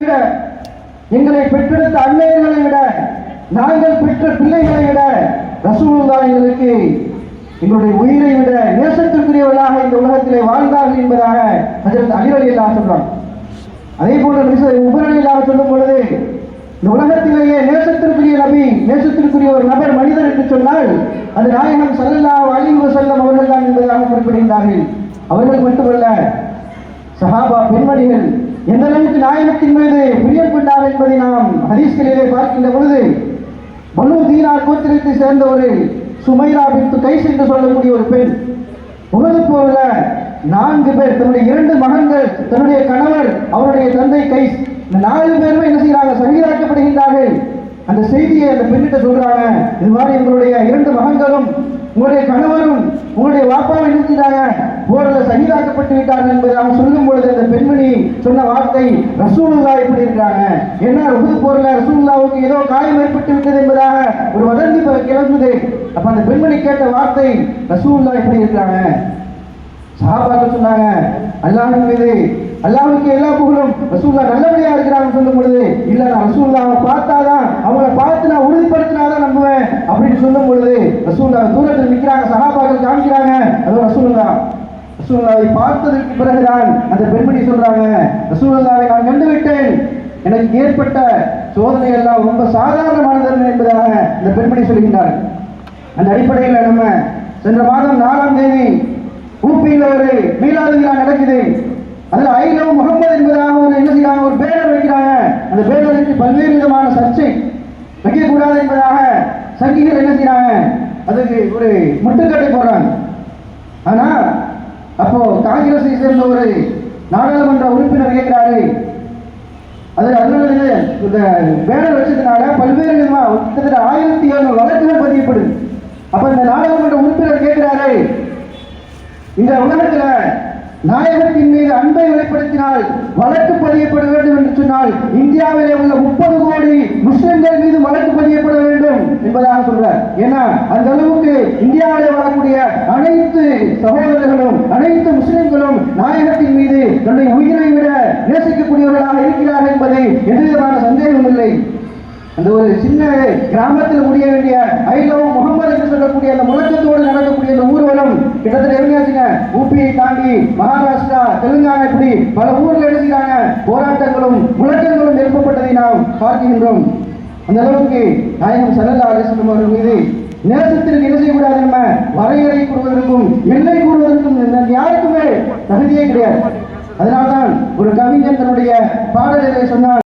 விட எங்களை பெற்றெடுத்த அன்னையர்களை விட நாங்கள் பெற்ற பிள்ளைகளை விட ரசூலுல்லா எங்களுக்கு எங்களுடைய உயிரை விட நேசத்திற்குரியவர்களாக இந்த உலகத்திலே வாழ்ந்தார்கள் என்பதாக ஹஜரத் அலிவலி எல்லாம் சொல்றாங்க அதே போன்ற உபரணியலாக சொல்லும் பொழுது இந்த உலகத்திலேயே நேசத்திற்குரிய நபி நேசத்திற்குரிய ஒரு நபர் மனிதர் என்று சொன்னால் அது நாயகம் சல்லல்லாஹு பெண்மணிகள் எந்த அளவுக்கு நாயகத்தின் மீது உயிர் கொண்டார் என்பதை நாம் ஹதீஸ்களிலே பார்க்கின்ற பொழுது பனு தீனார் கோத்திரத்தை சேர்ந்த ஒரு சுமைரா பித்து கைஸ் என்று சொல்லக்கூடிய ஒரு பெண். உலகு போல நான்கு பேர் தன்னுடைய இரண்டு மகன்கள் தன்னுடைய கணவர் அவருடைய தந்தை கைஸ் இந்த நாலு பேருமே என்ன செய்கிறாங்க சகிதாக்கப்படுகின்றார்கள் அந்த செய்தியை அந்த பெண்ணிட்ட சொல்றாங்க. இது மாதிரி எங்களுடைய இரண்டு மகன்களும் உங்களுடைய கணவரும் உங்களுடைய வாப்பாவும் இருக்கிறாங்க போரில் சகிதாக்கப்பட்டு விட்டார்கள் என்பதை அவன் சொல்லும் பொழுது அந்த பெண்மணி சொன்ன வார்த்தை ரசூலுல்லா எப்படி இருக்காங்க என்ன உபது போரில் ரசூலுல்லாவுக்கு ஏதோ காயம் ஏற்பட்டு விட்டது என்பதாக ஒரு வதந்தி கிளம்புது. அப்ப அந்த பெண்மணி கேட்ட வார்த்தை ரசூலுல்லா எப்படி இருக்காங்க சஹாபாக்கள் சொன்னாங்க அல்லாஹின் மீது அல்லாஹுக்கு எல்லா புகழும் ரசூல்லா நல்லபடியா இருக்கிறாங்கன்னு சொல்லும் பொழுது இல்ல நான் ரசூல்லாவை பார்த்தாதான் அவங்கள பார்த்து நான் உறுதிப்படுத்தினாதான் நம்புவேன். அப்படின்னு சொல்லும் பொழுது ரசூல்லா தூரத்தில் நிற்கிறாங்க சகாபாக்கள் காமிக்கிறாங்க அதுவும் ரசூல்லா ரசூலுல்லாவை பார்த்ததற்கு பிறகுதான் அந்த பெண்மணி சொல்றாங்க ரசூலாவை நான் கண்டு விட்டேன் எனக்கு ஏற்பட்ட சோதனை எல்லாம் ரொம்ப சாதாரணமானது என்பதாக இந்த பெண்மணி சொல்கின்றார் அந்த அடிப்படையில் நம்ம சென்ற மாதம் நாலாம் தேதி ஊப்பியில் ஒரு மீளாது விழா நடக்குது. அதில் ஐலவ் முகமது என்பதாக ஒரு என்ன செய்யறாங்க ஒரு பேனர் வைக்கிறாங்க. அந்த பேனருக்கு பல்வேறு விதமான சர்ச்சை வைக்கக்கூடாது என்பதாக சங்கிகள் என்ன செய்யறாங்க அதுக்கு ஒரு முட்டுக்கட்டை போடுறாங்க. சேர்ந்த ஒரு நாடாளுமன்ற உறுப்பினர் கேட்கிறாரு. அது அதனால இந்த பேனர் வச்சதுனால பல்வேறு விதமா கிட்டத்தட்ட ஆயிரத்தி எழுநூறு வழக்குகள் பதியப்படுது அப்ப இந்த நாடாளுமன்ற உறுப்பினர் கேட்கிறாரு. இந்த உலகத்துல நாயகத்தின் மீது அன்பை வெளிப்படுத்தினால் வழக்கு பதியப்பட வேண்டும் என்று சொன்னால் இந்தியாவிலே உள்ள முப்பது கோடி முஸ்லிம்கள் மீது வழக்கு பதியப்பட வேண்டும் என்பதாக சொல்றார். ஏன்னா அந்த அளவுக்கு இந்தியாவிலே வரக்கூடிய அனைத்து சகோதரர்களும் அனைத்து முஸ்லிம்களும் நாயகத்தின் மீது தன்னுடைய உயிரை விட நேசிக்கக்கூடியவர்களாக இருக்கிறார்கள் என்பதை எந்தவிதமான சந்தேகம் இல்லை. அந்த ஒரு சின்ன கிராமத்தில் முடிய வேண்டிய ஐலோ முகமது என்று சொல்லக்கூடிய அந்த முழக்கத்தோடு நடக்கக்கூடிய அந்த ஊர்வலம் கிட்டத்தட்ட எவ்வளோச்சுங்க ஊபியை தாண்டி மகாராஷ்டிரா தெலுங்கானா இப்படி பல ஊர்கள் எழுதுகிறாங்க போராட்டங்களும் முழக்கங்களும் எழுப்பப்பட்டதை நாம் பார்க்கின்றோம். அந்த அளவுக்கு நாயகம் சரதா அலிஸ்லம் அவர்கள் மீது நேசத்திற்கு என்ன செய்யக்கூடாது நம்ம? வரையறை கூறுவதற்கும் எல்லை கூறுவதற்கும் யாருக்குமே தகுதியே கிடையாது. அதனால்தான் ஒரு கவிஞன் தன்னுடைய பாடலிலே சொன்னால்